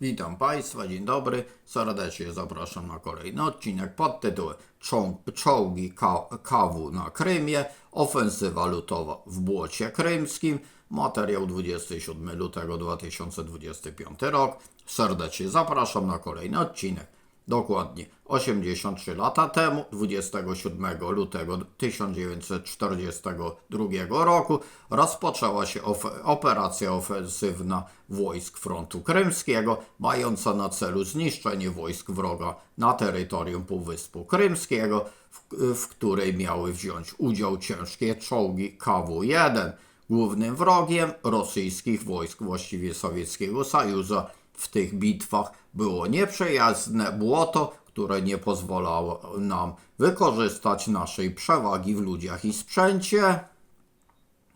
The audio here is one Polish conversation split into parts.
Witam Państwa, dzień dobry. Serdecznie zapraszam na kolejny odcinek pod tytułem Czoł- Czołgi ka- kawu na Krymie, ofensywa lutowa w błocie krymskim. Materiał 27 lutego 2025 rok. Serdecznie zapraszam na kolejny odcinek. Dokładnie 83 lata temu, 27 lutego 1942 roku, rozpoczęła się of- operacja ofensywna wojsk frontu krymskiego, mająca na celu zniszczenie wojsk wroga na terytorium Półwyspu Krymskiego, w, w której miały wziąć udział ciężkie czołgi KW-1. Głównym wrogiem rosyjskich wojsk, właściwie Sowieckiego Sojuzu, w tych bitwach było nieprzejazdne błoto, które nie pozwalało nam wykorzystać naszej przewagi w ludziach i sprzęcie,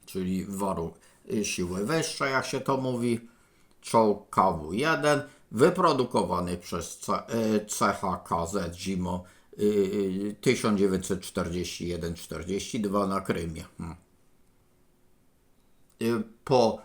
czyli warun- siły wyższe, jak się to mówi. Czołg KW-1 wyprodukowany przez y, CHKZ zimą y, 1941-42 na Krymie. Hmm y, po y,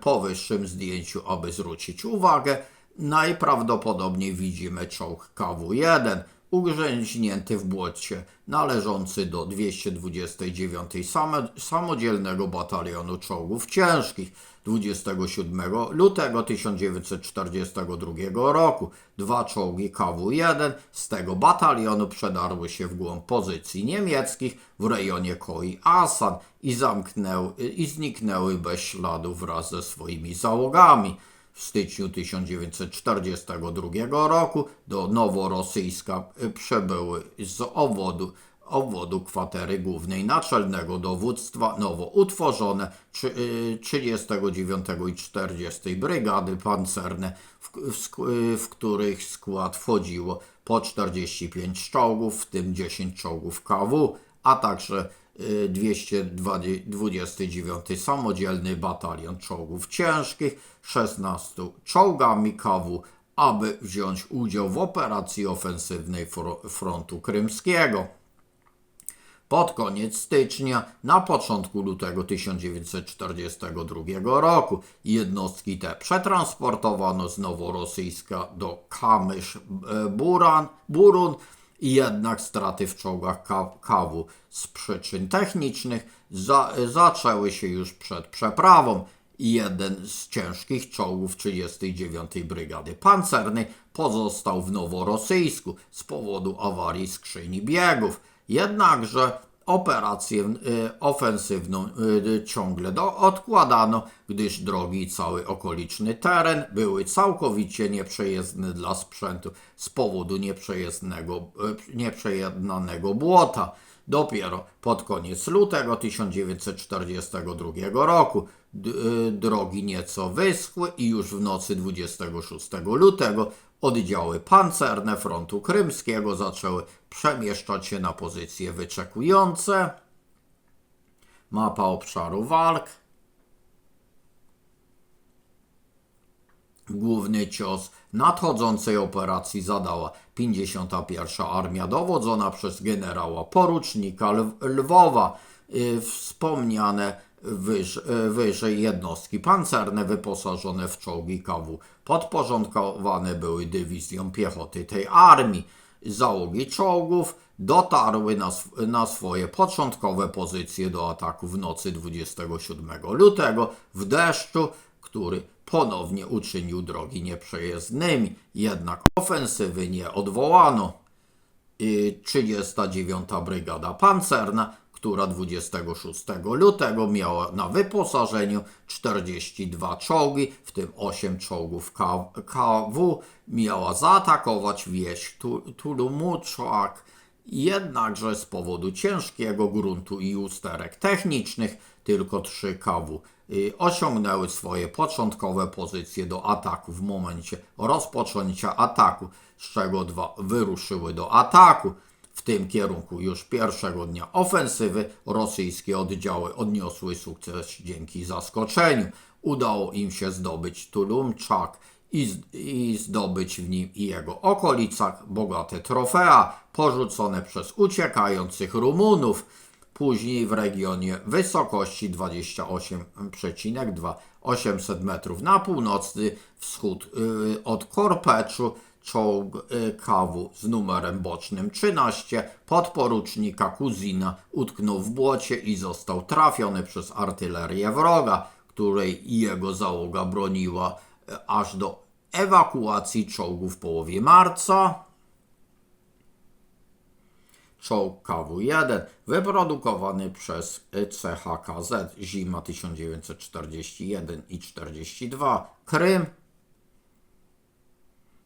powyższym zdjęciu, aby zwrócić uwagę, najprawdopodobniej widzimy czołg KW-1 ugrzęźnięty w błocie, należący do 229 samo- Samodzielnego Batalionu Czołgów Ciężkich 27 lutego 1942 roku. Dwa czołgi KW-1 z tego batalionu przedarły się w głąb pozycji niemieckich w rejonie Koi Asan i, zamknęły, i zniknęły bez śladu wraz ze swoimi załogami. W styczniu 1942 roku do Noworosyjska y, przybyły z obwodu, obwodu kwatery głównej Naczelnego Dowództwa nowo utworzone trzy- y, 39 i 40 Brygady Pancerne, w, w, y, w których skład wchodziło po 45 czołgów, w tym 10 czołgów KW, a także 229 Samodzielny Batalion Czołgów Ciężkich, 16 czołgami KW, aby wziąć udział w operacji ofensywnej fro- frontu krymskiego. Pod koniec stycznia, na początku lutego 1942 roku jednostki te przetransportowano z Noworosyjska do Kamysz Burun, jednak straty w czołgach Ka- Kawu z przyczyn technicznych za, zaczęły się już przed przeprawą i jeden z ciężkich czołgów 39 Brygady Pancernej pozostał w Noworosyjsku z powodu awarii skrzyni biegów. Jednakże ofensywną y, ciągle odkładano, gdyż drogi i cały okoliczny teren były całkowicie nieprzejezdne dla sprzętu z powodu y, nieprzejednanego błota. Dopiero pod koniec lutego 1942 roku y, drogi nieco wyschły i już w nocy 26 lutego oddziały pancerne frontu krymskiego zaczęły przemieszczać się na pozycje wyczekujące. Mapa obszaru walk. Główny cios nadchodzącej operacji zadała 51. Armia dowodzona przez generała porucznika Lw- Lwowa. Y, Wspomniane wyż, y, wyżej jednostki pancerne wyposażone w czołgi KW podporządkowane były dywizjom piechoty tej armii. Załogi czołgów dotarły na, sw- na swoje początkowe pozycje do ataku w nocy 27 lutego w deszczu, który ponownie uczynił drogi nieprzejezdnymi. Jednak ofensywy nie odwołano. I 39. Brygada Pancerna, która 26 lutego miała na wyposażeniu 42 czołgi, w tym 8 czołgów KW, miała zaatakować wieś Tu- Tulumuczak. Jednakże z powodu ciężkiego gruntu i usterek technicznych tylko 3 KW y, osiągnęły swoje początkowe pozycje do ataku w momencie rozpoczęcia ataku, z czego dwa wyruszyły do ataku. W tym kierunku już pierwszego dnia ofensywy rosyjskie oddziały odniosły sukces dzięki zaskoczeniu. Udało im się zdobyć Tulumczak i, zdobyć w nim i jego okolicach bogate trofea porzucone przez uciekających Rumunów. później w regionie wysokości 28,2 800 metrów na północny wschód y, od Korpeczu czołg y, kawu z numerem bocznym 13 podporucznika Kuzina utknął w błocie i został trafiony przez artylerię wroga, której jego załoga broniła y, aż do ewakuacji czołgu w połowie marca. Czołg KW-1 wyprodukowany przez CHKZ zima 1941 i 42 Krym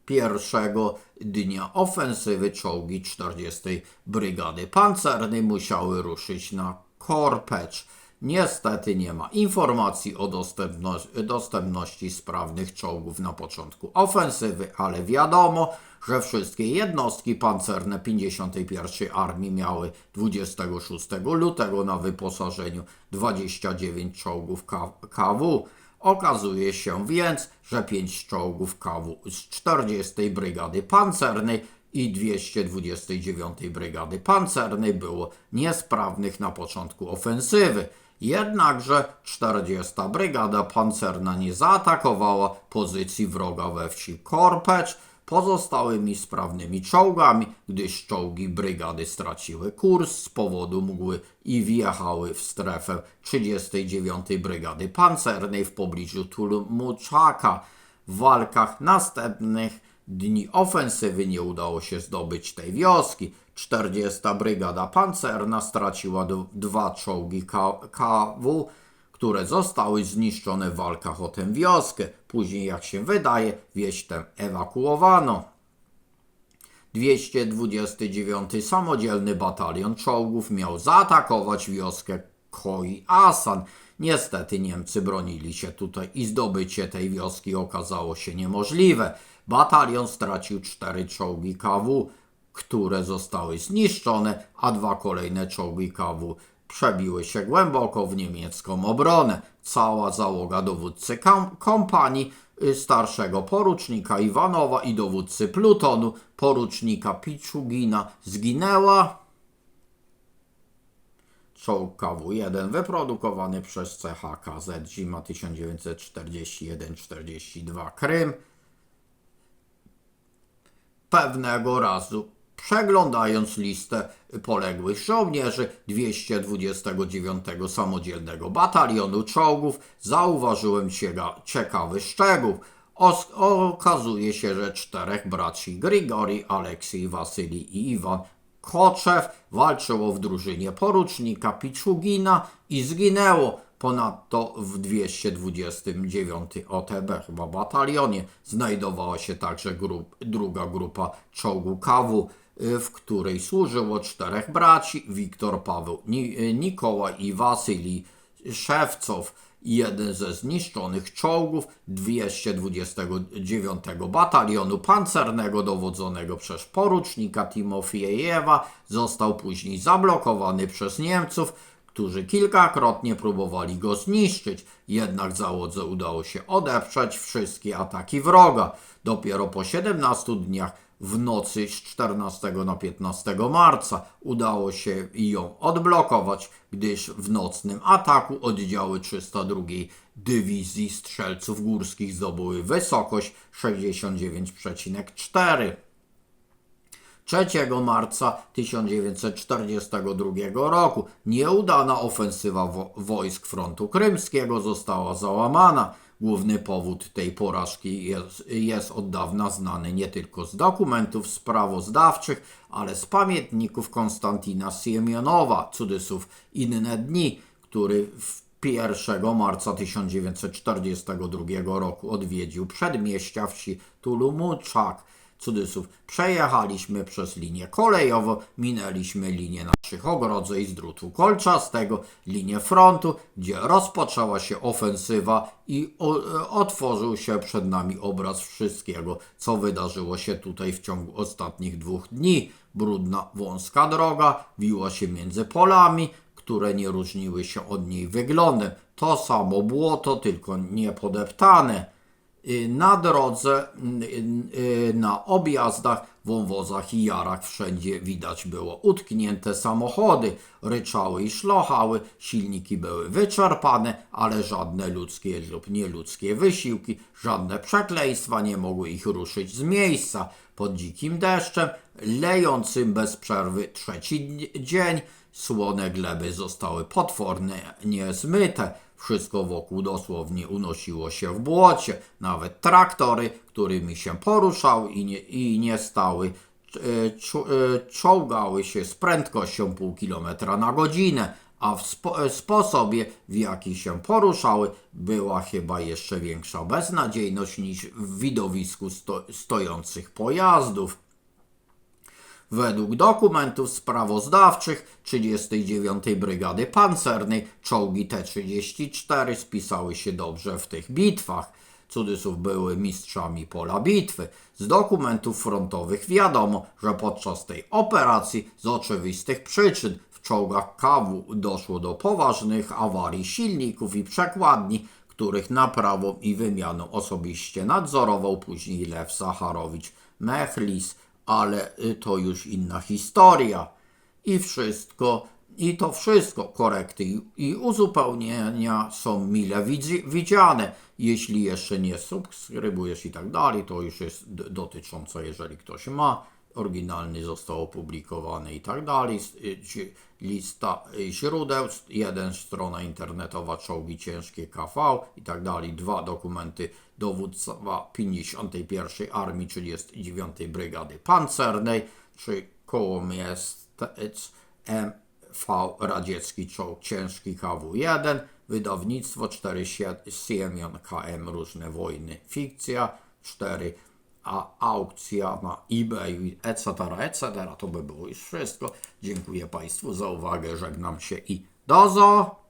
pierwszego dnia ofensywy czołgi 40. Brygady Pancernej musiały ruszyć na Korpecz. Niestety nie ma informacji o dostępności, dostępności sprawnych czołgów na początku ofensywy, ale wiadomo, że wszystkie jednostki pancerne 51. Armii miały 26 lutego na wyposażeniu 29 czołgów KW. Okazuje się więc, że 5 czołgów KW z 40. Brygady Pancernej i 229 Brygady Pancernej było niesprawnych na początku ofensywy. Jednakże 40. Brygada Pancerna nie zaatakowała pozycji wroga we wsi Korpecz pozostałymi sprawnymi czołgami, gdyż czołgi brygady straciły kurs z powodu mgły i wjechały w strefę 39. Brygady Pancernej w pobliżu Tulmuczaka. W walkach następnych dni ofensywy nie udało się zdobyć tej wioski. 40. Brygada Pancerna straciła dwa czołgi KW, które zostały zniszczone w walkach o tę wioskę. Później, jak się wydaje, wieś tę ewakuowano. 229 Samodzielny Batalion Czołgów miał zaatakować wioskę Koi Asan. Niestety Niemcy bronili się tutaj i zdobycie tej wioski okazało się niemożliwe. Batalion stracił cztery czołgi KW, które zostały zniszczone, a dwa kolejne czołgi KW przebiły się głęboko w niemiecką obronę. Cała załoga dowódcy kompanii y, starszego porucznika Iwanowa i dowódcy plutonu porucznika Piczugina zginęła. Czołg KW-1 wyprodukowany przez CHKZ zima 1941-42 Krym pewnego razu, przeglądając listę poległych żołnierzy 229 Samodzielnego Batalionu Czołgów, zauważyłem ciekawy szczegół. Okazuje się, że czterech braci Grigori, Aleksiej, Wasylii i Iwan Koczew walczyło w drużynie porucznika Piczugina i zginęło. Ponadto w 229 OTB, chyba batalionie, znajdowała się także grup, druga grupa czołgu KW, w której służyło czterech braci, Wiktor, Paweł, y, Nikołaj i Wasylii Szewcow. Jeden ze zniszczonych czołgów 229 Batalionu Pancernego dowodzonego przez porucznika Timofiejewa został później zablokowany przez Niemców, którzy kilkakrotnie próbowali go zniszczyć, jednak załodze udało się odeprzeć wszystkie ataki wroga. Dopiero po 17 dniach w nocy z 14 na 15 marca udało się ją odblokować, gdyż w nocnym ataku oddziały 302 Dywizji Strzelców Górskich zdobyły wysokość 69,4. 3 marca 1942 roku nieudana ofensywa wo- wojsk frontu krymskiego została załamana. Główny powód tej porażki jest, jest od dawna znany nie tylko z dokumentów sprawozdawczych, ale z pamiętników Konstantina Siemionowa, cudzysłów inne dni, który w 1 marca 1942 roku odwiedził przedmieścia wsi Tulumuczak cudzysłów, przejechaliśmy przez linię kolejową, minęliśmy linię naszych ogrodzeń z drutu kolczastego, linię frontu, gdzie rozpoczęła się ofensywa i e, otworzył się przed nami obraz wszystkiego, co wydarzyło się tutaj w ciągu ostatnich dwóch dni. Brudna, wąska droga wiła się między polami, które nie różniły się od niej wyglądem. To samo błoto, tylko niepodeptane na drodze, y, y, na objazdach, wąwozach i jarach wszędzie widać było utknięte samochody, ryczały i szlochały, silniki były wyczerpane, ale żadne ludzkie lub nieludzkie wysiłki, żadne przekleństwa nie mogły ich ruszyć z miejsca. Pod dzikim deszczem, lejącym bez przerwy trzeci dzień, słone gleby zostały potwornie niezmyte. Wszystko wokół dosłownie unosiło się w błocie. Nawet traktory, którymi się poruszał i nie, i nie stały, e, e, czołgały się z prędkością pół kilometra na godzinę, a w spo, e, sposobie, w jaki się poruszały, była chyba jeszcze większa beznadziejność niż w widowisku sto, stojących pojazdów. Według dokumentów sprawozdawczych 39. Brygady Pancernej czołgi T-34 spisały się dobrze w tych bitwach. Cudzysłów były mistrzami pola bitwy. Z dokumentów frontowych wiadomo, że podczas tej operacji z oczywistych przyczyn czołgach KW doszło do poważnych awarii silników i przekładni, których naprawą i wymianą osobiście nadzorował później Lew Sacharowicz Mechlis, ale y, to już inna historia. I wszystko, i to wszystko, korekty i- uzupełnienia są mile widzi, widziane. Jeśli jeszcze nie subskrybujesz i tak dalej, to już jest dotyczące, jeżeli ktoś ma. Oryginalny został opublikowany i tak dalej. Y, Lista y, źródeł, jeden strona internetowa czołgi ciężkie KV i tak dalej. Dwa dokumenty dowództwa 51 Armii 39 Brygady Pancernej, czy Kołomiestec MV Radziecki Czołg Ciężki KW1, wydawnictwo 4 Siemion KM Różne Wojny Fikcja, 4 a aukcja na eBay, etc., etc. To by było już wszystko. Dziękuję Państwu za uwagę, żegnam się i dozo!